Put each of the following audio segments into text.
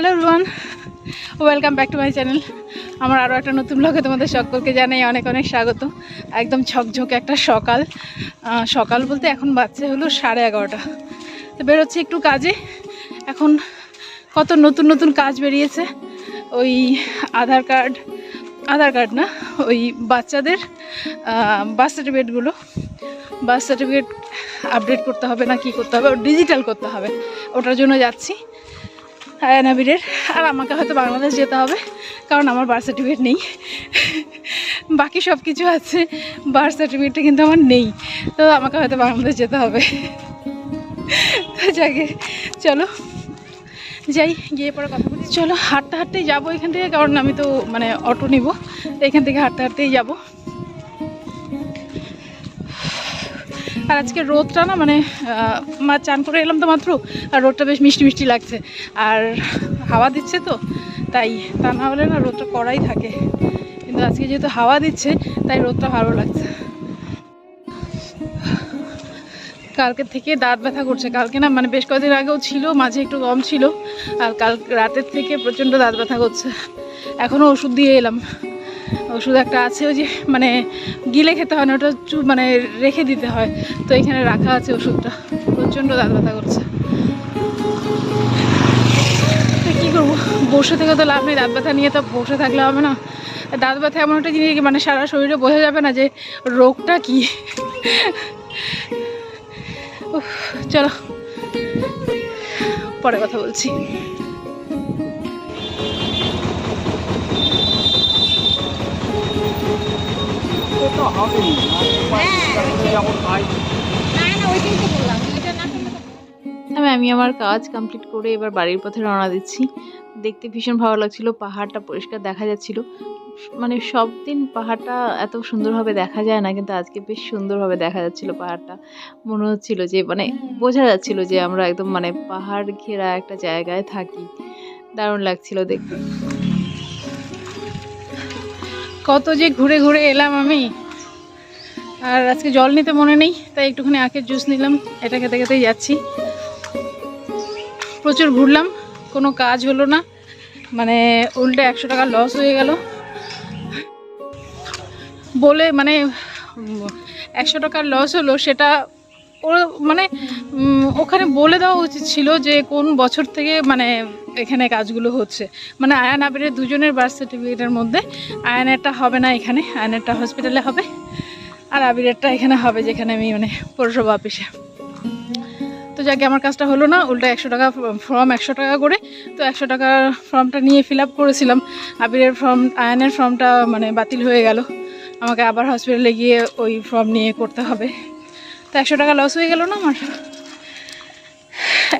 Hello রুয়ান welcome back to my channel. আমার আরও একটা নতুন ব্লগে তোমাদের সকলকে জানাই অনেক অনেক স্বাগত। একদম ঝকঝকে একটা সকাল। সকাল বলতে এখন বাচ্চা হলো সাড়ে এগারোটা। তো বেরোচ্ছি একটু কাজে। এখন কত নতুন নতুন কাজ বেরিয়েছে। ওই আধার কার্ড আধার কার্ড না, ওই বাচ্চাদের বার্থ সার্টিফিকেটগুলো বার্থ সার্টিফিকেট আপডেট করতে হবে না কি করতে হবে ডিজিটাল করতে হবে। ওটার জন্য যাচ্ছি। আয়ানাবিরের আর আমাকে হয়তো বাংলাদেশ যেতে হবে, কারণ আমার বার্থ সার্টিফিকেট নেই। বাকি সব কিছু আছে বার্থ সার্টিফিকেটটা কিন্তু আমার নেই। তো আমাকে হয়তো বাংলাদেশ যেতে হবে। যাকে, চলো। যাই, গিয়ে পরে কথা বলি। চলো, হাঁটতে হাঁটতেই যাব এখান থেকে, কারণ আমি তো মানে অটো নিব। এখান থেকে হাঁটতে হাঁটতেই যাব। আর আজকে রোদটা না মানে মা চান করে এলাম তো মাত্র, আর রোদটা বেশ মিষ্টি মিষ্টি লাগছে। আর হাওয়া দিচ্ছে তো, তাই তা না হলে না রোদটা কড়াই থাকে। কিন্তু আজকে যেহেতু হাওয়া দিচ্ছে, তাই রোদটা ভালো লাগছে। কালকে থেকে দাঁত ব্যথা করছে। কালকে না মানে বেশ কয়েকদিন আগেও ছিল, মাঝে একটু কম ছিল, আর কাল রাতের থেকে প্রচণ্ড দাঁত ব্যথা করছে। এখনও ওষুধ দিয়ে এলাম। ওষুধ একটা আছে, ওই যে মানে গিলে খেতে হয় না, ওটা চু মানে রেখে দিতে হয়। তো এখানে রাখা আছে ওষুধটা। প্রচণ্ড দাঁত ব্যথা করছে কী করব? বসে থেকে তো লাভ নেই দাঁত ব্যথা নিয়ে তো বসে থাকলে হবে না। দাঁত ব্যথা এমন একটা জিনিস মানে সারা শরীরে বোঝা যাবে না যে রোগটা কি। চলো। পরে কথা বলছি। আমি আমি আমার কাজ কমপ্লিট করে এবার বাড়ির পথে রওনা দিচ্ছি। দেখতে ভীষণ ভালো লাগছিল, পাহাড়টা পরিষ্কার দেখা যাচ্ছিল। মানে সব দিন পাহাড়টা এত সুন্দরভাবে দেখা যায় না, কিন্তু আজকে বেশ সুন্দরভাবে দেখা যাচ্ছিল পাহাড়টা। মনে হচ্ছিল যে মানে বোঝা যাচ্ছিল যে আমরা একদম মানে পাহাড় ঘেরা একটা জায়গায় থাকি। দারুণ লাগছিল দেখতে। কত যে ঘুরে ঘুরে এলাম আমি। আর আজকে জল নিতে মনে নেই, তাই একটুখানি আখের জুস নিলাম, এটা খেতে খেতেই যাচ্ছি। প্রচুর ঘুরলাম, কোনো কাজ হলো না মানে উল্টে একশো টাকা লস হয়ে গেল। বলে মানে একশো টাকার লস হলো, সেটা ও মানে ওখানে বলে দেওয়া উচিত ছিল যে কোন বছর থেকে মানে এখানে কাজগুলো হচ্ছে। মানে আয়ান আবিরের দুজনের বার্থ সার্টিফিকেটের মধ্যে আয়ানেরটা হবে না এখানে, আয়ানেরটা হসপিটালে হবে। আর আবিরেরটা এখানে হবে যেখানে আমি মানে পৌরসভা অফিসে তো যাকে, আমার কাজটা হলো না, উল্টা একশো টাকা ফর্ম একশো টাকা করে, তো একশো টাকার ফর্মটা নিয়ে ফিল আপ করেছিলাম। আবিরের ফর্ম আয়নের ফর্মটা মানে বাতিল হয়ে গেল। আমাকে আবার হসপিটালে গিয়ে ওই ফর্ম নিয়ে করতে হবে। তো একশো টাকা লস হয়ে গেল না আমার?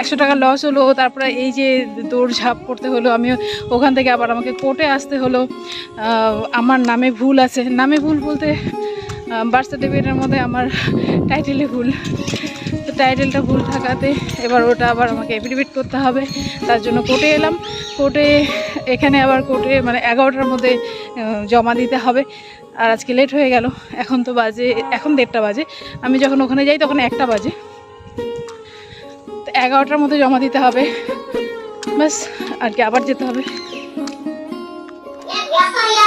একশো টাকা লস হলো, তারপরে এই যে দৌড়ঝাঁপ করতে হলো আমি ওখান থেকে আবার আমাকে কোর্টে আসতে হলো। আমার নামে ভুল আছে। নামে ভুল বলতে বার্থ সার্টিফিকেটের মধ্যে আমার টাইটেলে ভুল। তো টাইটেলটা ভুল থাকাতে এবার ওটা আবার আমাকে এফিডেভিট করতে হবে। তার জন্য কোর্টে এলাম। কোর্টে এখানে আবার কোর্টে মানে এগারোটার মধ্যে জমা দিতে হবে। আর আজকে লেট হয়ে গেল। এখন তো বাজে, এখন দেড়টা বাজে। আমি যখন ওখানে যাই তখন একটা বাজে। এগারোটার মধ্যে জমা দিতে হবে। ব্যাস আর কি আবার যেতে হবে।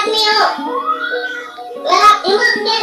mío. La imagen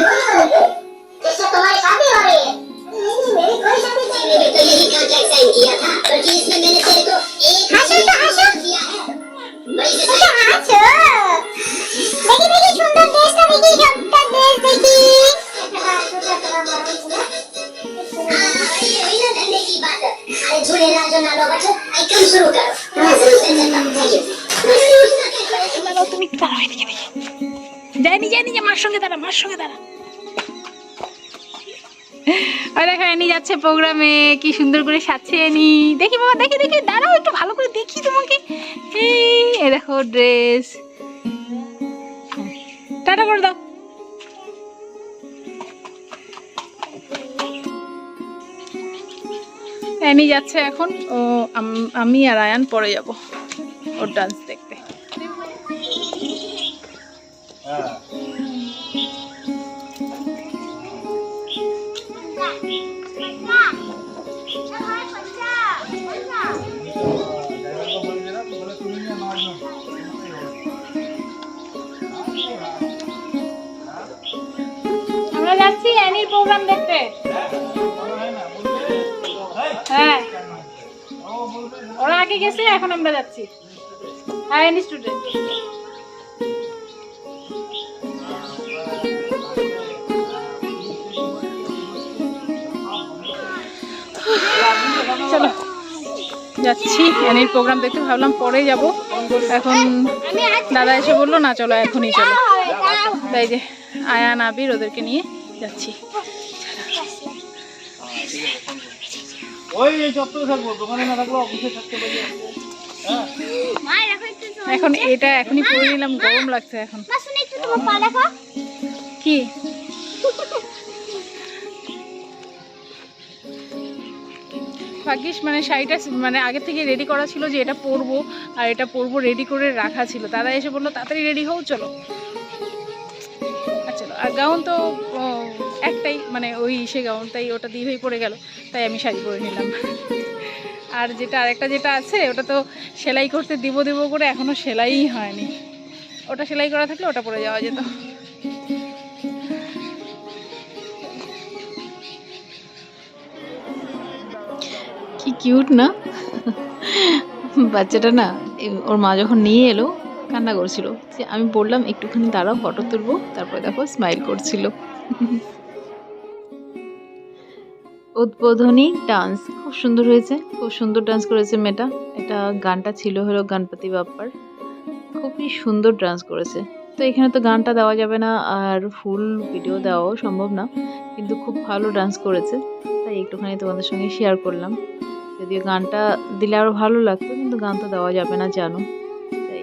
जिससे तुम्हारी शादी हो रही है। नहीं मेरी कोई शादी नहीं मैंने तो यही कॉन्ट्रैक्ट साइन किया था। যাচ্ছে প্রোগ্রামে, কি সুন্দর করে সাজছে নি। দেখি বাবা, দেখি দেখি, দাঁড়াও একটু ভালো করে দেখি তোমাকে। এ দেখো ড্রেস। টাটা করে দাও। অ্যানি যাচ্ছে এখন। ও, আমি আর আয়ান পরে যাব। ওর ডান্স দেখতে। হ্যাঁ। হ্যাঁ। ওরা আগে গেছে, এখন আমরা যাচ্ছি। অ্যানি স্টুডেন্ট চলো, যাচ্ছি। অ্যানির প্রোগ্রাম দেখতে ভাবলাম পরে যাব। এখন দাদা এসে বলল, না, চলো, এখনই চলো। তাই যে আয়ান, আবির ওদেরকে নিয়ে যাচ্ছি। ওই চত্বরে থাকব দোকানে না থাকলে অফিসে থাকতে পারি। এখন এটা এখনই পরে নিলাম গরম লাগছে এখন। কি? ভাগ্যিস মানে শাড়িটা মানে আগে থেকে রেডি করা ছিল যে এটা পরবো আর এটা পরবো রেডি করে রাখা ছিল। দাদা এসে বলল তাড়াতাড়ি রেডি হও চলো। আর চলো। আর গাউন তো ও, একটাই মানে ওই সে গাউন তাই ওটা দিয়েই পড়ে গেল, তাই আমি শাড়ি পরে নিলাম। আর যেটা আরেকটা যেটা আছে, ওটা তো সেলাই করতে দিব দিব করে এখনও সেলাইই হয়নি। ওটা সেলাই করা থাকলে ওটা পরে যাওয়া যেত। কি কিউট না? বাচ্চাটা না, ওর মা যখন নিয়ে এলো, কান্না করছিল। যে আমি বললাম, একটুখানি দাঁড়াও ফটো তুলবো। তারপরে দেখো স্মাইল করছিল। উদ্বোধনী ডান্স। খুব সুন্দর হয়েছে, খুব সুন্দর ডান্স করেছে মেয়েটা। এটা গানটা ছিল হলো গণপতি বাপ্পার। খুবই সুন্দর ডান্স করেছে। তো এখানে তো গানটা দেওয়া যাবে না আর ফুল ভিডিও দেওয়াও সম্ভব না, কিন্তু খুব ভালো ডান্স করেছে। তাই একটুখানি তোমাদের সঙ্গে শেয়ার করলাম। যদিও গানটা দিলে আরও ভালো লাগতো, কিন্তু গান তো দেওয়া যাবে না, জানো। তাই।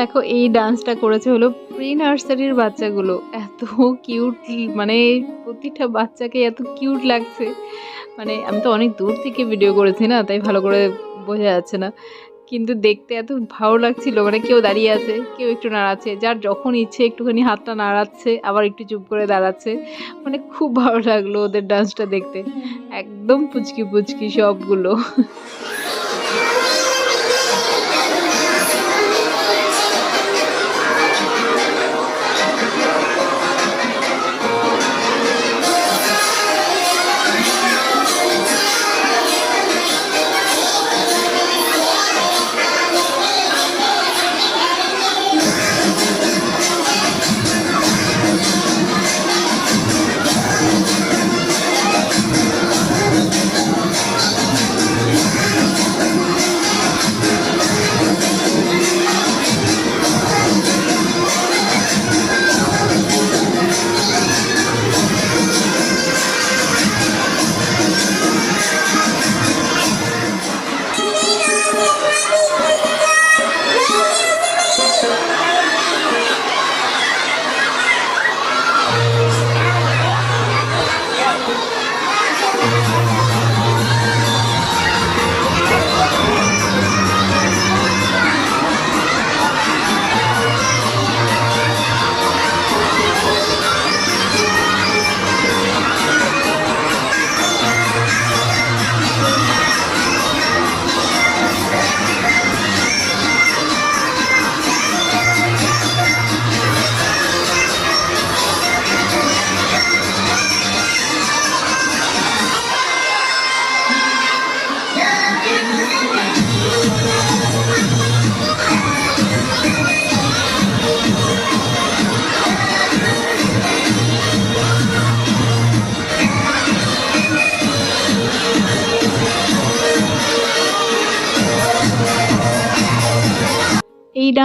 দেখো, এই ডান্সটা করেছে হলো প্রি নার্সারির বাচ্চাগুলো। এত কিউট মানে প্রতিটা বাচ্চাকে এত কিউট লাগছে। মানে আমি তো অনেক দূর থেকে ভিডিও করেছি না, তাই ভালো করে বোঝা যাচ্ছে না। কিন্তু দেখতে এত ভালো লাগছিল মানে কেউ দাঁড়িয়ে আছে, কেউ একটু নাড়াচ্ছে, যার যখন ইচ্ছে একটুখানি হাতটা নাড়াচ্ছে, আবার একটু চুপ করে দাঁড়াচ্ছে। মানে খুব ভালো লাগল ওদের ডান্সটা দেখতে। একদম পুচকি পুচকি সবগুলো।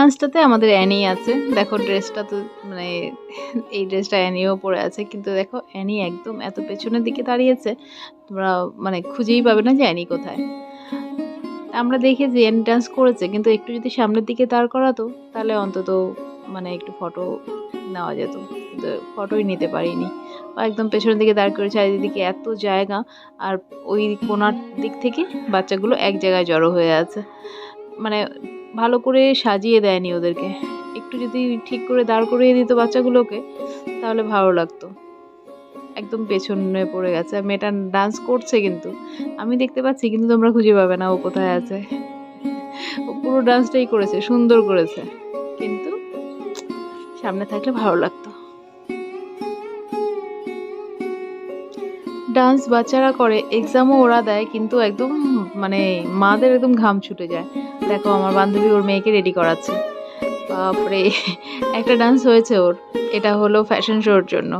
ডান্সটাতে আমাদের অ্যানি আছে। দেখো ড্রেসটা তো মানে এই ড্রেসটা অ্যানিও পরে আছে, কিন্তু দেখো অ্যানি একদম এত পেছনের দিকে দাঁড়িয়েছে, তোমরা মানে খুঁজেই পাবে না যে অ্যানি কোথায়। আমরা দেখি যে অ্যানি ডান্স করেছে, কিন্তু একটু যদি সামনের দিকে দাঁড় করাতো, তাহলে অন্তত মানে একটু ফটো নেওয়া যেত। কিন্তু ফটোই নিতে পারিনি। একদম পেছনের দিকে দাঁড় করেছে, চারিদিকে এত জায়গা, আর ওই কোনার দিক থেকে বাচ্চাগুলো এক জায়গায় জড়ো হয়ে আছে। মানে ভালো করে সাজিয়ে দেয়নি ওদেরকে। একটু যদি ঠিক করে দাঁড় করিয়ে দিত বাচ্চাগুলোকে, তাহলে ভালো লাগতো। একদম পেছনে পড়ে গেছে। মেয়েটা ডান্স করছে কিন্তু। আমি দেখতে পাচ্ছি, কিন্তু তোমরা খুঁজে পাবে না ও কোথায় আছে। ও পুরো ডান্সটাই করেছে, সুন্দর করেছে। কিন্তু সামনে থাকলে ভালো লাগতো। ডান্স বাচ্চারা করে এক্সামও ওরা দেয়, কিন্তু একদম মানে মাদের একদম ঘাম ছুটে যায়। দেখো, আমার বান্ধবী ওর মেয়েকে রেডি করাচ্ছে। তারপরে একটা ডান্স হয়েছে ওর। এটা হলো ফ্যাশন শোর জন্য।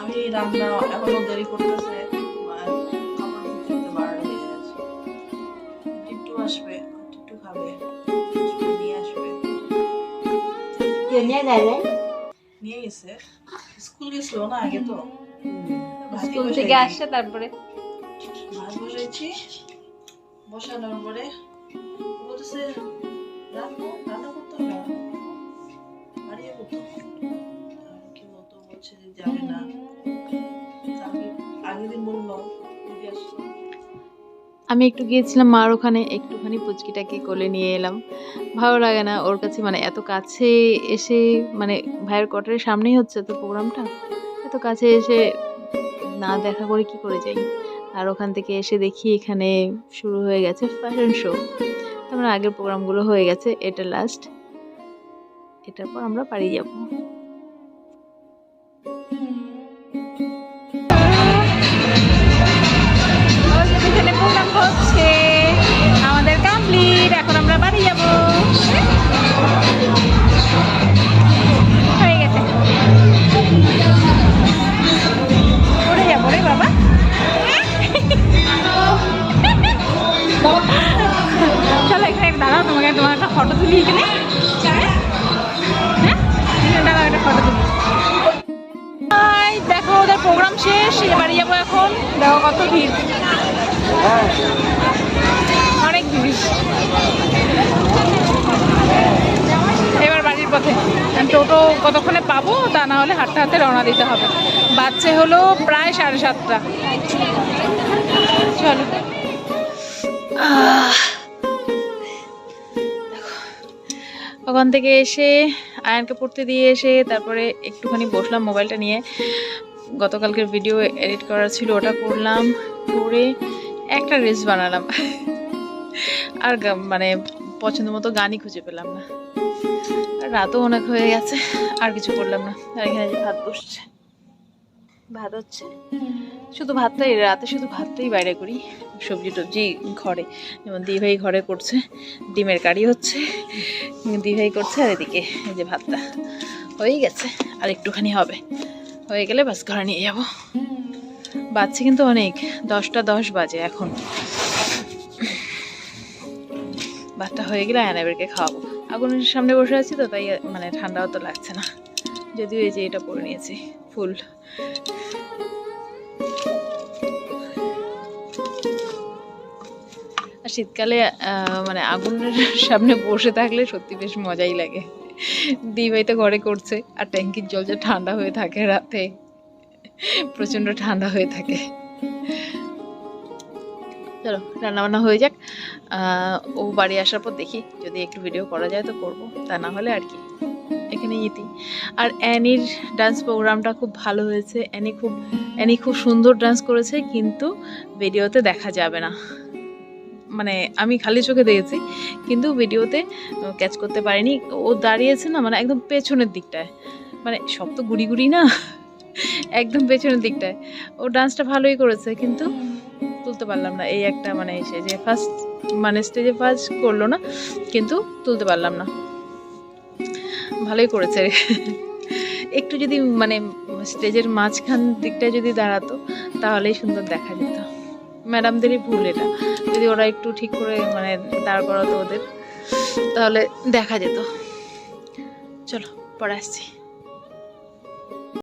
আমি রান্না এখনও দেরি করতেছে। নিয়ে গেছে স্কুল গেছিল না আগে তো স্কুল থেকে আসছে তারপরে ভাত বসাইছি বসানোর পরে বলতেছে রান্না রান্না করতে হবে না। বাড়ি যাব কি বলতো বলছে যে যাবে না আগের দিন বলল আমি একটু গিয়েছিলাম মার ওখানে, একটুখানি পুচকিটাকে কোলে নিয়ে এলাম। ভালো লাগে না ওর কাছে মানে এত কাছে এসে মানে ভাইয়ের কোয়ার্টারের সামনেই হচ্ছে তো প্রোগ্রামটা, এত কাছে এসে না দেখা করে কি করে যাই? আর ওখান থেকে এসে দেখি এখানে শুরু হয়ে গেছে ফ্যাশন শো আমরা আগের প্রোগ্রামগুলো হয়ে গেছে, এটা লাস্ট এটার পর আমরা বাড়ি যাব। তোমার একটা ফটো তুলি এখানে। হ্যাঁ? একটা ফটো তুলি। দেখো ওদের প্রোগ্রাম শেষ বাড়ি যাব এখন। দেখো কত ভিড়। অনেক ভিড়। এবার বাড়ির পথে। টোটো কতক্ষণে পাবো তা না হলে হাঁটতে হাঁটতে রওনা দিতে হবে। বাচ্চা হলো প্রায় সাড়ে সাতটা। চলো। ওখান থেকে এসে আয়নকে পড়তে দিয়ে এসে তারপরে একটুখানি বসলাম মোবাইলটা নিয়ে। গতকালকের ভিডিও এডিট করার ছিল, ওটা করলাম, করে একটা রেস বানালাম। আর মানে পছন্দ মতো গানই খুঁজে পেলাম না। রাতও অনেক হয়ে গেছে, আর কিছু করলাম না। আর এখানে যে ভাত বসছে। ভাত হচ্ছে। শুধু ভাতটাই, রাতে শুধু ভাতটাই বাইরে করি। সবজি টবজি ঘরে, যেমন দিভাই ঘরে করছে, ডিমের কারি হচ্ছে, দিভাই করছে, আর এদিকে এই যে ভাতটা। হয়েই গেছে, আর একটুখানি হবে। হয়ে গেলে বাস ঘরে নিয়ে যাব। বাচ্চা কিন্তু অনেক, দশটা দশ বাজে এখন। ভাতটা হয়ে গেলে আয়নাবেরকে খাওয়াবো। আগুনের সামনে বসে আছি তো, তাই মানে ঠান্ডাও তো লাগছে না। যদিও এই যে এটা পরে নিয়েছি, ফুল। শীতকালে মানে আগুনের সামনে বসে থাকলে সত্যি বেশ মজাই লাগে। দিভাই তো ঘরে করছে, আর ট্যাঙ্কির জল যে ঠান্ডা হয়ে থাকে রাতে, প্রচণ্ড ঠান্ডা হয়ে থাকে। চলো, রান্নাবান্না হয়ে যাক। ও বাড়ি আসার পর দেখি যদি একটু ভিডিও করা যায় তো করব, তা না হলে আর কি। এখানে ইতি। আর অ্যানির ডান্স প্রোগ্রামটা খুব ভালো হয়েছে। অ্যানি খুব অ্যানি খুব সুন্দর ডান্স করেছে, কিন্তু ভিডিওতে দেখা যাবে না। মানে আমি খালি চোখে দেখেছি, কিন্তু ভিডিওতে ক্যাচ করতে পারিনি। ও দাঁড়িয়েছে না মানে একদম পেছনের দিকটায়। মানে সব তো গুড়ি গুড়ি না? একদম পেছনের দিকটায়। ও ডান্সটা ভালোই করেছে, কিন্তু তুলতে পারলাম না। এই একটা মানে এসে যে ফার্স্ট মানে স্টেজে ফার্স্ট করল না, কিন্তু তুলতে পারলাম না। ভালোই করেছে। একটু যদি মানে স্টেজের মাঝখান দিকটায় যদি দাঁড়াতো, তাহলেই সুন্দর দেখা যেত। ম্যাডামদেরই ভুল এটা। যদি ওরা একটু ঠিক করে মানে দাঁড় করাতো ওদের, তাহলে দেখা যেত। চলো, পরে আসছি।